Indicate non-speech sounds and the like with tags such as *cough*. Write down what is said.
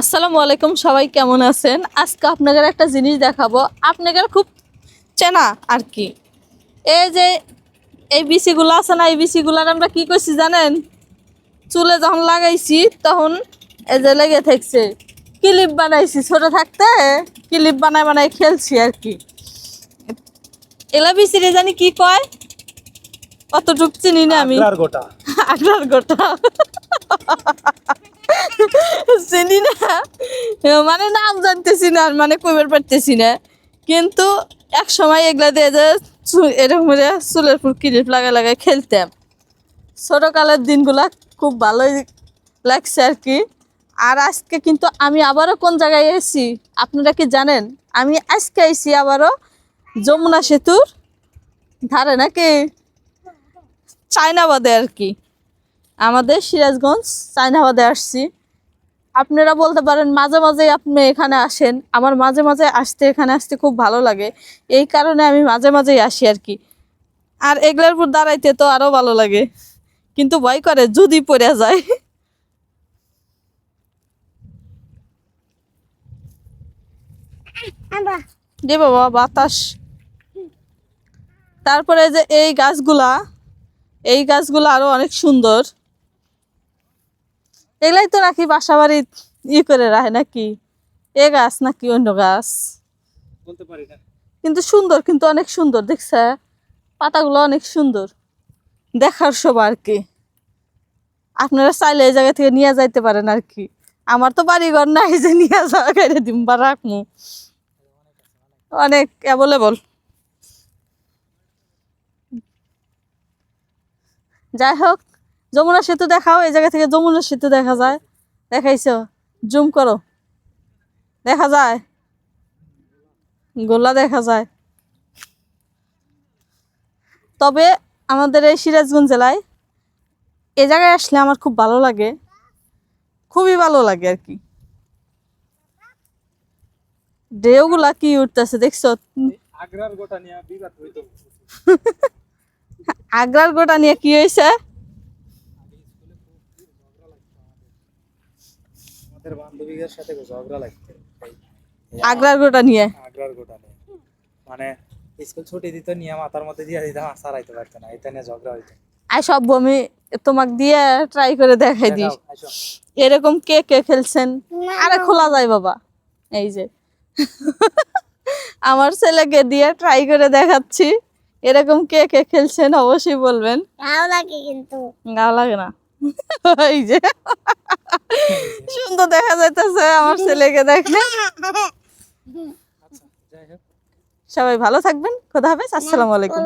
আসসালামু আলাইকুম সবাই কেমন আছেন? আজকে আপনাদের একটা জিনিস দেখাবো। আপনাদের খুব চেনা আর কি। এই যে এই বিসিগুলো আছে না এই বিসিগুলার আমরা কি করছি জানেন? চুলে যখন লাগাইছি তখন এই যে লেগে থাকছে। ক্লিপ বানাইছি ছোট থাকতে ক্লিপ বানায় বানায় খেলছি আর কি। এলা বিসিরে জানি কি কয়? অতটুক চিনি না আমি। আগ্রার গোটা। *laughs* আগ্রার গোটা *laughs* চিনি না মানে নাম জানতেছি না মানে কইবার পারতেছি না। কিন্তু এক সময় এগুলা দিয়ে যে এরকম চুলের ফুল ক্লিপ লাগা লাগাই খেলতাম। ছোটোকালের দিনগুলা খুব ভালোই লাগছে আর কি। আর আজকে কিন্তু আমি আবারও কোন জায়গায় এসেছি আপনারা কি জানেন? আমি আজকে এসেছি আবারও যমুনা সেতুর ধারে নাকি? চায়নাবাদে আর কি। আমাদের সিরাজগঞ্জ চায়নাবাদে আসছি। আপনারা বলতে পারেন মাঝে মাঝে আপনি এখানে আসেন। আমার মাঝে মাঝে আসতে এখানে আসতে খুব ভালো লাগে। এই কারণে আমি মাঝে মাঝেই আসি আর কি। আর এগুলোর উপর দাঁড়াইতে তো আরও ভালো লাগে। কিন্তু ভয় করে যদি পড়ে যায়। দে বাবা বাতাস। তারপরে যে এই গাছগুলা এই গাছগুলো আরও অনেক সুন্দর। এগুলাই তো নাকি বাসা বাড়ি ই করে রাখে নাকি? এ গাছ নাকি অন্য গাছ? বলতে পারি না। কিন্তু সুন্দর কিন্তু অনেক সুন্দর দেখছে? পাতাগুলো অনেক সুন্দর। দেখার সব আর কি? আপনারা চাইলে এই জায়গা থেকে নিয়ে যাইতে পারেন আর কি। আমার তো বাড়িঘর নাই যে নিয়ে যাওয়া দিম বা রাখমু। অনেক অ্যাভেলেবল যাই হোক যমুনা সেতু দেখাও এই জায়গা থেকে যমুনা সেতু দেখা যায়। দেখাইছো? জুম করো। দেখা যায়। গোলা দেখা যায়। তবে আমাদের এই সিরাজগঞ্জ জেলায় এ জায়গায় আসলে আমার খুব ভালো লাগে। খুবই ভালো লাগে আর কি। ঢেউগুলা কি উঠতেছে দেখছ? আগ্রার গোটা নিয়ে আগ্রার গোটা নিয়ে কি হয়েছে আমাদের বান্ধবীদের সাথে ঝগড়া লাগতো আগ্রার গোটা নিয়ে? আগ্রার গোটা নিয়ে। মানে স্কুল ছুটি দিত নিয়ে মাথার মধ্যে দিয়ে দিতাম আর সারাইতে পারতো না। এটা নিয়ে ঝগড়া হইতো। আই সব আমি তোমাক দিয়ে ট্রাই করে দেখাই আসো। এরকম কে কে খেলছেন? আরে খোলা যায় বাবা। এই যে। আমার ছেলেকে দিয়ে ট্রাই করে দেখাচ্ছি। এরকম কে কে খেলছেন অবশ্যই বলবেন। ভালো লাগে কিন্তু। গাও লাগে না। এই যে। সুন্দর দেখা যাইতেছে আমার ছেলেকে দেখলে। আচ্ছা সবাই ভালো থাকবেন খোদা হাফেজ আসসালামু আলাইকুম।